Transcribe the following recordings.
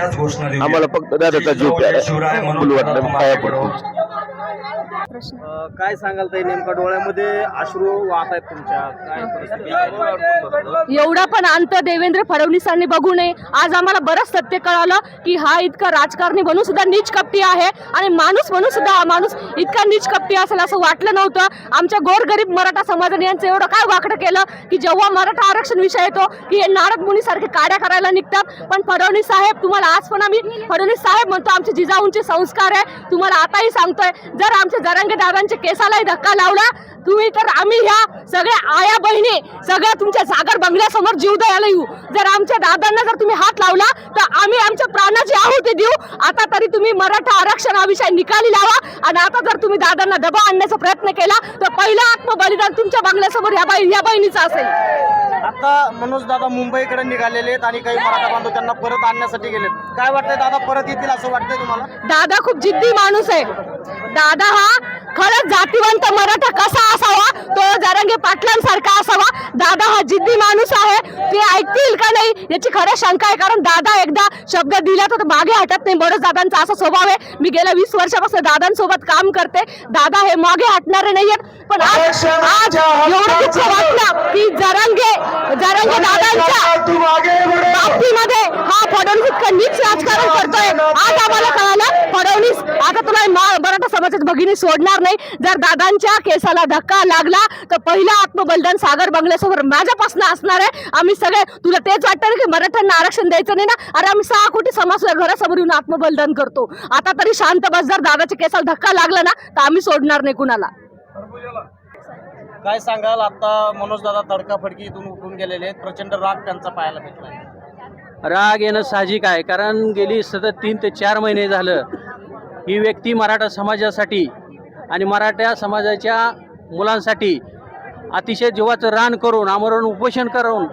आम्हाला फक्त दादाचा जीव प्यारा वाटलं पाया पडतो. अ, काय सांगाल ताई नेमका? डोळ्यामध्ये अश्रू वाहत आहेत तुमच्या. काय परिस्थिती आहे? एवढा पण अंत देवेंद्र फडणवीसांनी बघू नये. आज आम्हाला बरंच सत्य कळालं की हा इतका राजकारणी म्हणून सुद्धा नीच कपटी आहे आणि माणूस म्हणून सुद्धा हा माणूस इतका नीच कपटी असेल असं वाटलं नव्हतं. आमच्या गोरगरीब मराठा समाजाने यांचं एवढं काय वाकडं केलं की जेव्हा मराठा आरक्षण विषय येतो की हे नारद मुनी सारखे काड्या करायला निघतात. पण फडणवीस साहेब तुम्हाला आज पण आम्ही फडणवीस साहेब म्हणतो आमचे जिजाऊंचे संस्कार आहे. तुम्हाला आताही सांगतोय जर आमच्या जरांगे दादांच्या केसालाही धक्का लावला. तुम्ही तर आम्ही ह्या सगळ्या आया बहिणी सगळ्या तुमच्या जागर बंगल्यासमोर जीव द्यायला येऊ. जर आमच्या दादांना जर तुम्ही हात लावला तर आम्ही आमच्या प्राणाची आहुती देऊ. आता तरी तुम्ही मराठा आरक्षण हा विषय निकाली लावा. आणि आता जर तुम्ही दादांना दबाव आणण्याचा प्रयत्न केला तर पहिलं आत्मबलिदान तुमच्या बंगल्यासमोर ह्या बाई ह्या बहिणीचं असेल. आता मनोज दादा मुंबईकडे निघालेले आहेत आणि काही मराठा बांधव त्यांना परत आणण्यासाठी गेलेत. काय वाटतंय दादा परत येतील असं वाटतंय तुम्हाला? दादा खूप जिद्दी माणूस आहे. दादा हा खरंच जातीवंत मराठा कसा असावा? तो जरांगे पाटलांसारखा असावा? दादा हा जिद्दी माणूस आहे. ते ऐकतील का नाही? याची खरं शंका आहे. कारण दादा एकदा शब्द दिला तर मागे हटत नाही. बरंच दादांचा असा स्वभाव आहे. मी गेल्या वीस वर्षापासून दादांसोबत काम करते. दादा हे मागे हटणारे नाहीयेत. पण आज आज एवढं दुःख वाटलं की जरांगे जरांगे दादांच्या बाबतीमध्ये हा फडणवीस नीच राजकारण करतोय. आज आम्हाला कळालं फडणवीस आता तुला मराठा समाजात भगिनी सोडणार नाही. जर दादांच्या केसाला धक्का लागला तर पहिलं आत्मबलिदान सागर बंगल्यासमोर माझ्यापासून असणार आहे. आम्ही सगळे तुला तेच वाटतं ना की मराठ्यांना आरक्षण द्यायचं नाही ना? अरे आम्ही सहा कोटी समाज घरासमोर येऊन आत्मबलिदान करतो. आता तरी शांत बस जर दादाच्या केसाला धक्का लागला ना तर आम्ही सोडणार नाही कुणाला. काय सांगाल? आता मनोज दादा तडकाफडकी इथून उठून गेलेले आहेत. प्रचंड राग त्यांचा पाहायला भेटला राग येणं साहजिक आहे. कारण गेली सतत तीन ते चार महिने झालं ही व्यक्ती मराठा समाजासाठी आणि मराठा समाजाच्या मुलांसाठी अतिशय जीवाचं रान करून आमरण उपोषण करून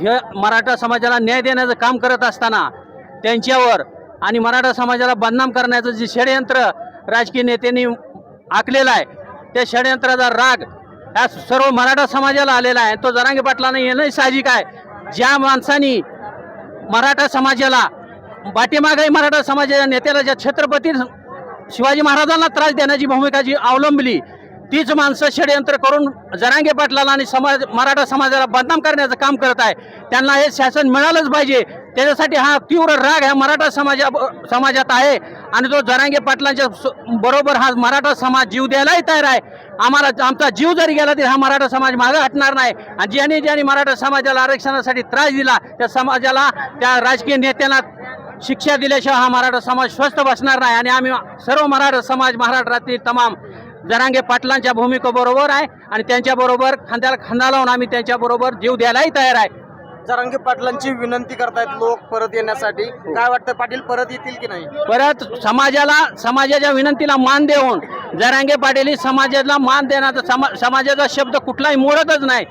हे मराठा समाजाला न्याय देण्याचं काम करत असताना त्यांच्यावर आणि मराठा समाजाला बदनाम करण्याचं जे षडयंत्र राजकीय नेत्यांनी आखलेलं आहे त्या षडयंत्राचा राग ह्या सर्व मराठा समाजाला आलेला आहे. तो जरांगे पाटलांना येणंही साहजिक आहे. ज्या माणसानी मराठा समाजाला पाठीमागे मराठा समाजाच्या नेत्याला ज्या छत्रपती शिवाजी महाराजांना त्रास देण्याची भूमिका जी अवलंबली तीच माणसं षडयंत्र करून जरांगे पाटलाला आणि समाज मराठा समाजाला बदनाम करण्याचं काम करत आहे. त्यांना हे शासन मिळालंच पाहिजे. त्याच्यासाठी हा तीव्र राग ह्या मराठा समाजा समाजात आहे. आणि तो जरांगे पाटलांच्या बरोबर हा मराठा समाज जीव द्यायलाही तयार आहे. आम्हाला आमचा जीव जरी गेला तरी हा मराठा समाज मागं हटणार नाही. आणि ज्यांनी ज्यांनी मराठा समाजाला आरक्षणासाठी त्रास दिला त्या समाजाला त्या राजकीय नेत्यांना शिक्षा दिल्याशिवाय हा मराठा समाज स्वस्थ बसणार नाही. आणि आम्ही सर्व मराठा समाज महाराष्ट्रातील तमाम जरांगे पाटलांच्या भूमिकेबरोबर आहे. आणि त्यांच्याबरोबर खांद्याला खांदा लावून आम्ही त्यांच्याबरोबर जीव द्यायलाही तयार आहे. जरांगे पाटलांची विनंती करतायत लोक परत येण्यासाठी. काय वाटतं पाटील परत येतील की नाही? परत समाजाला समाजाच्या विनंतीला मान देऊन जरांगे पाटील ही समाजाला मान देण्याचा समा समाजाचा शब्द कुठलाही मोडतच नाही.